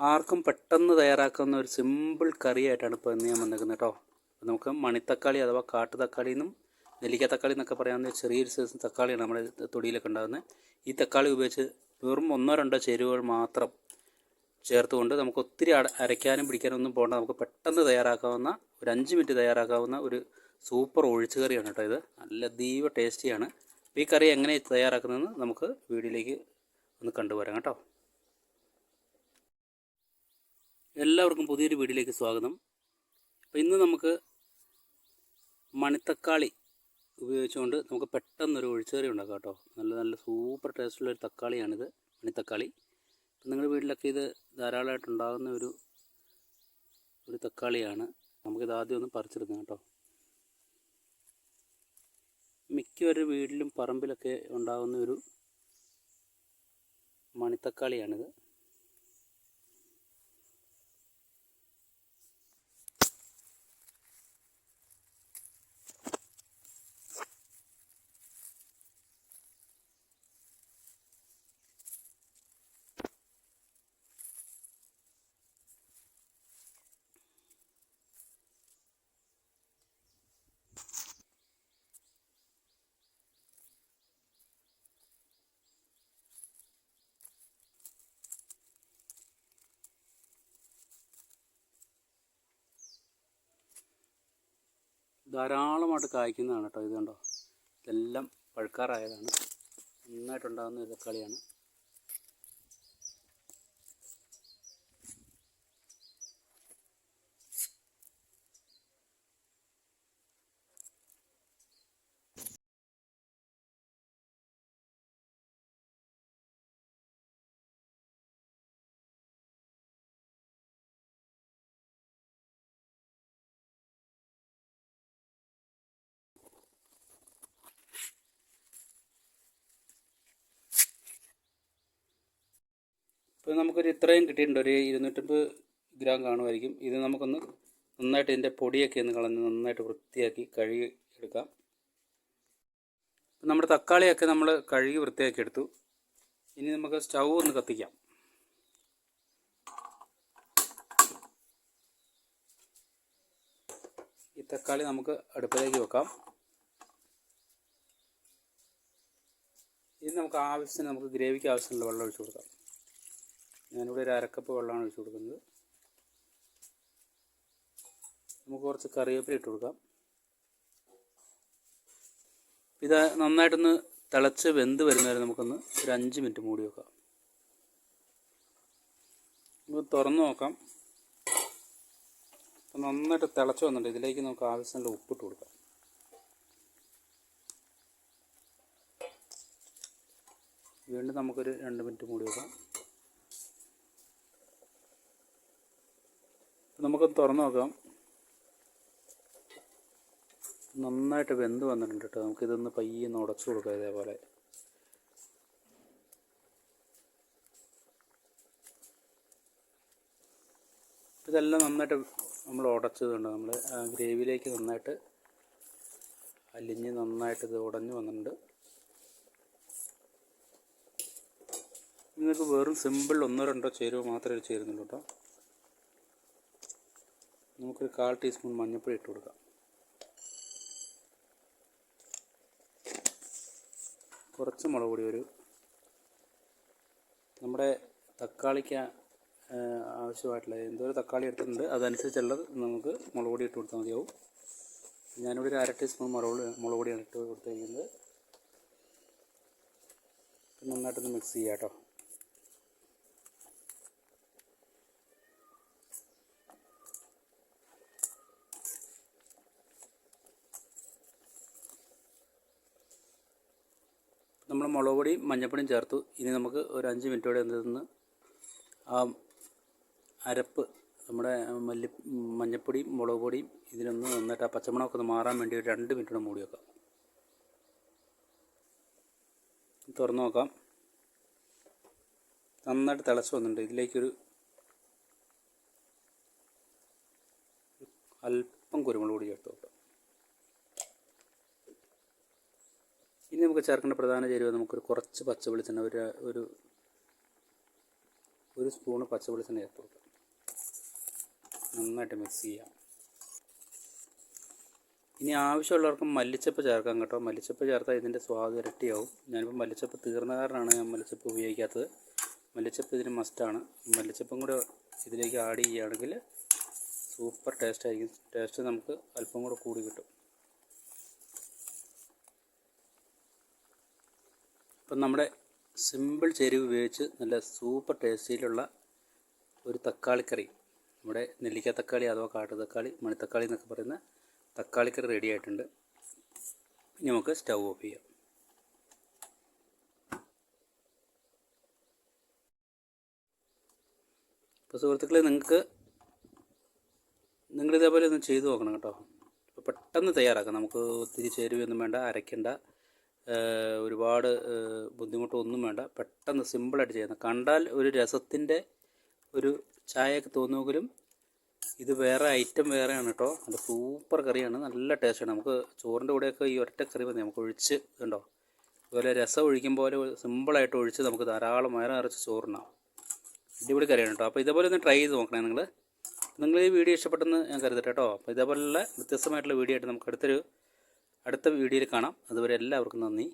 ആർക്കും പെട്ടെന്ന് തയ്യാറാക്കുന്ന ഒരു സിമ്പിൾ കറിയായിട്ടാണ് ഇപ്പോൾ ഇന്ന് ഞാൻ വന്നിരിക്കുന്നത് കേട്ടോ. നമുക്ക് മണിത്തക്കാളി അഥവാ കാട്ടു തക്കാളി എന്നും നെല്ലിക്ക തക്കാളി എന്നൊക്കെ പറയാവുന്ന ചെറിയൊരു സൈസ് തക്കാളിയാണ് നമ്മുടെ തൊടിയിലൊക്കെ ഉണ്ടാകുന്നത്. ഈ തക്കാളി ഉപയോഗിച്ച് വെറും ഒന്നോ രണ്ടോ ചേരുവകൾ മാത്രം ചേർത്തുകൊണ്ട് നമുക്ക് ഒത്തിരി അരയ്ക്കാനും പിടിക്കാനും ഒന്നും പോകണ്ട നമുക്ക് പെട്ടെന്ന് തയ്യാറാക്കാവുന്ന ഒരു അഞ്ച് മിനിറ്റ് തയ്യാറാക്കാവുന്ന ഒരു സൂപ്പർ ഒഴിച്ചു കറിയാണ് കേട്ടോ ഇത്. നല്ല അതീവ ടേസ്റ്റിയാണ് ഈ കറി എങ്ങനെ തയ്യാറാക്കുന്നതെന്ന് നമുക്ക് വീഡിയോയിലേക്ക് ഒന്ന് കണ്ടുവരാം കേട്ടോ. എല്ലാവർക്കും പുതിയൊരു വീഡിയോയിലേക്ക് സ്വാഗതം. അപ്പോൾ ഇന്ന് നമുക്ക് മണിത്തക്കാളി ഉപയോഗിച്ചുകൊണ്ട് നമുക്ക് പെട്ടെന്നൊരു ഒഴിച്ചുകറി ഉണ്ടാക്കാം കേട്ടോ. നല്ല നല്ല സൂപ്പർ ടേസ്റ്റുള്ള ഒരു തക്കാളിയാണിത് മണിത്തക്കാളി. നിങ്ങളുടെ വീട്ടിലൊക്കെ ഇത് ധാരാളമായിട്ട് ഉണ്ടാകുന്ന ഒരു ഒരു തക്കാളിയാണ്. നമുക്കിത് ആദ്യം ഒന്ന് പറിച്ചെടുക്കാം കേട്ടോ. മിക്കവരുടെ വീട്ടിലും പറമ്പിലൊക്കെ ഉണ്ടാകുന്ന ഒരു മണിത്തക്കാളിയാണിത്. ധാരാളമായിട്ട് കായ്ക്കുന്നതാണ് കേട്ടോ ഇത് കണ്ടോ? ഇതെല്ലാം പഴുക്കാറായതാണ്. നന്നായിട്ടുണ്ടാകുന്ന ഒരു തക്കാളിയാണ്. ഇപ്പോൾ നമുക്കൊരു ഇത്രയും കിട്ടിയിട്ടുണ്ട്. ഒരു ഇരുന്നൂറ്റമ്പത് ഗ്രാം കാണുമായിരിക്കും. ഇത് നമുക്കൊന്ന് നന്നായിട്ട് ഇതിന്റെ പൊടിയൊക്കെ ഒന്ന് കളഞ്ഞ് നന്നായിട്ട് വൃത്തിയാക്കി കഴുകി എടുക്കാം. നമ്മുടെ തക്കാളിയൊക്കെ നമ്മൾ കഴുകി വൃത്തിയാക്കി എടുത്തു. ഇനി നമുക്ക് സ്റ്റൗ ഒന്ന് കത്തിക്കാം. ഈ തക്കാളി നമുക്ക് അടുപ്പിലേക്ക് വെക്കാം. ഇനി നമുക്ക് ആവശ്യത്തിന് നമുക്ക് ഗ്രേവിക്ക് ആവശ്യമുള്ള വെള്ളം ഒഴിച്ചു കൊടുക്കാം. ഞാനിവിടെ ഒരു അരക്കപ്പ് വെള്ളമാണ് ഒഴിച്ചു കൊടുക്കുന്നത്. നമുക്ക് കുറച്ച് കറിവേപ്പില ഇട്ട് കൊടുക്കാം. ഇത് നന്നായിട്ടൊന്ന് തിളച്ച് വെന്ത് വരുന്നവരെ നമുക്കൊന്ന് ഒരു അഞ്ച് മിനിറ്റ് മൂടി വെക്കാം. നമുക്ക് തുറന്ന് നോക്കാം. അപ്പം നന്നായിട്ട് തിളച്ച് വന്നിട്ടുണ്ട്. ഇതിലേക്ക് നമുക്ക് ആവശ്യമുള്ള ഉപ്പിട്ട് കൊടുക്കാം. വീണ്ടും നമുക്കൊരു രണ്ട് മിനിറ്റ് മൂടി വെക്കാം. നമുക്ക് തുറന്നു നോക്കാം. നന്നായിട്ട് വെന്ത് വന്നിട്ടുണ്ട് കേട്ടോ. നമുക്കിതൊന്ന് പയ്യെ ഉടച്ചു കൊടുക്കാം ഇതേപോലെ. ഇതെല്ലാം നന്നായിട്ട് നമ്മൾ ഉടച്ചതുണ്ട്. നമ്മൾ ഗ്രേവിയിലേക്ക് നന്നായിട്ട് അലിഞ്ഞ് നന്നായിട്ട് ഇത് ഉടഞ്ഞു വന്നിട്ടുണ്ട്. നിങ്ങൾക്ക് വെറും സിമ്പിൾ ഒന്നോ രണ്ടോ ചേരുവ മാത്രമേ ചേരുന്നുള്ളൂ കേട്ടോ. നമുക്കൊരു കാൽ ടീസ്പൂൺ മഞ്ഞൾപ്പൊടി ഇട്ട് കൊടുക്കാം. കുറച്ച് മുളക് പൊടി ഒരു നമ്മുടെ തക്കാളിക്ക് ആവശ്യമായിട്ടുള്ള എന്തോ തക്കാളി എടുത്തിട്ടുണ്ട് അതനുസരിച്ചുള്ളത് നമുക്ക് മുളക് പൊടി ഇട്ട് കൊടുത്താൽ മതിയാവും. ഞാനിവിടെ ഒരു അര ടീസ്പൂൺ മുളക് മുളക് പൊടിയാണ് ഇട്ട് കൊടുത്തിരിക്കുന്നത്. നന്നായിട്ടൊന്ന് മിക്സ് ചെയ്യാം കേട്ടോ. നമ്മൾ മുളക് പൊടിയും മഞ്ഞൾപ്പൊടിയും ചേർത്തു. ഇനി നമുക്ക് ഒരു അഞ്ച് മിനിറ്റോടെ എന്തെന്ന് ആ അരപ്പ് നമ്മുടെ മല്ലി മഞ്ഞൾപ്പൊടിയും മുളക് പൊടിയും ഇതിനൊന്ന് നന്നായിട്ട് ആ പച്ചമണമൊക്കെ ഒന്ന് മാറാൻ വേണ്ടി ഒരു രണ്ട് മിനിറ്റോടെ മൂടി വെക്കാം. തുറന്നു നോക്കാം. നന്നായിട്ട് തിളച്ച് വന്നിട്ടുണ്ട്. ഇതിലേക്കൊരു അല്പം കുരുമുളക് കൂടി ചേർത്ത് വെക്കാം ഇനി നമുക്ക് ചേർക്കേണ്ട പ്രധാന ചേരുവ നമുക്കൊരു കുറച്ച് പച്ച വെളിച്ചെണ്ണ ഒരു ഒരു ഒരു സ്പൂണ് പച്ചവെളിച്ചെണ്ണ ചേർത്ത് കൊടുക്കുക നന്നായിട്ട് മിക്സ് ചെയ്യാം. ഇനി ആവശ്യമുള്ളവർക്ക് മല്ലിച്ചപ്പ് ചേർക്കാം കേട്ടോ. മല്ലിച്ചപ്പ് ചേർത്താൽ ഇതിന്റെ സ്വാദ് ഇരട്ടിയാവും. ഞാനിപ്പോൾ മല്ലിച്ചപ്പ് തീർന്ന കാരണമാണ് ഞാൻ മല്ലിച്ചപ്പ് ഉപയോഗിക്കാത്തത്. മല്ലിച്ചപ്പ് ഇതിന് മസ്റ്റാണ് മല്ലിച്ചപ്പും കൂടെ ഇതിലേക്ക് ആഡ് ചെയ്യുകയാണെങ്കിൽ സൂപ്പർ ടേസ്റ്റ് ആയിരിക്കും. ടേസ്റ്റ് നമുക്ക് അല്പം കൂടെ കൂടി കിട്ടും. ഇപ്പം നമ്മുടെ സിമ്പിൾ ചേരുവ ഉപയോഗിച്ച് നല്ല സൂപ്പർ ടേസ്റ്റിയിലുള്ള ഒരു തക്കാളിക്കറി നമ്മുടെ നെല്ലിക്ക തക്കാളി അഥവാ കാട്ടു തക്കാളി മണിത്തക്കാളി എന്നൊക്കെ പറയുന്ന തക്കാളിക്കറി റെഡി ആയിട്ടുണ്ട്. ഇനി നമുക്ക് സ്റ്റൗ ഓഫ് ചെയ്യാം. ഇപ്പോൾ സുഹൃത്തുക്കളെ നിങ്ങൾക്ക് നിങ്ങളിതേപോലെ ഒന്ന് ചെയ്തു നോക്കണം കേട്ടോ. പെട്ടെന്ന് തയ്യാറാക്കാം. നമുക്ക് ഒത്തിരി ചേരുവയൊന്നും വേണ്ട അരയ്ക്കേണ്ട. ഒരുപാട് ബുദ്ധിമുട്ടൊന്നും വേണ്ട. പെട്ടെന്ന് സിമ്പിളായിട്ട് ചെയ്യുന്ന കണ്ടാൽ ഒരു രസത്തിന്റെ ഒരു ചായയൊക്കെ തോന്നുമെങ്കിലും ഇത് വേറെ ഐറ്റം വേറെയാണ് കേട്ടോ നല്ല സൂപ്പർ കറിയാണ്. നല്ല ടേസ്റ്റാണ്. നമുക്ക് ചോറിന്റെ കൂടെയൊക്കെ ഈ ഒറ്റ കറി മതി. നമുക്ക് ഒഴിച്ച് കണ്ടോ? അതുപോലെ രസം ഒഴിക്കും പോലെ സിമ്പിളായിട്ട് ഒഴിച്ച് നമുക്ക് ധാരാളം വയറ് നിറച്ച് ചോറിനാം അടിപൊളി കറിയാണ് കേട്ടോ അപ്പോൾ ഇതേപോലെ ഒന്ന് ട്രൈ ചെയ്ത് നോക്കണേ നിങ്ങൾ. നിങ്ങൾ ഈ വീഡിയോ ഇഷ്ടപ്പെട്ടെന്ന് ഞാൻ കരുതട്ടെ കേട്ടോ അപ്പോൾ ഇതേപോലുള്ള വ്യത്യസ്തമായിട്ടുള്ള വീഡിയോ ആയിട്ട് നമുക്ക് അടുത്തൊരു അടുത്ത വീഡിയോയിൽ കാണാം. അതുവരെ എല്ലാവർക്കും നന്ദി.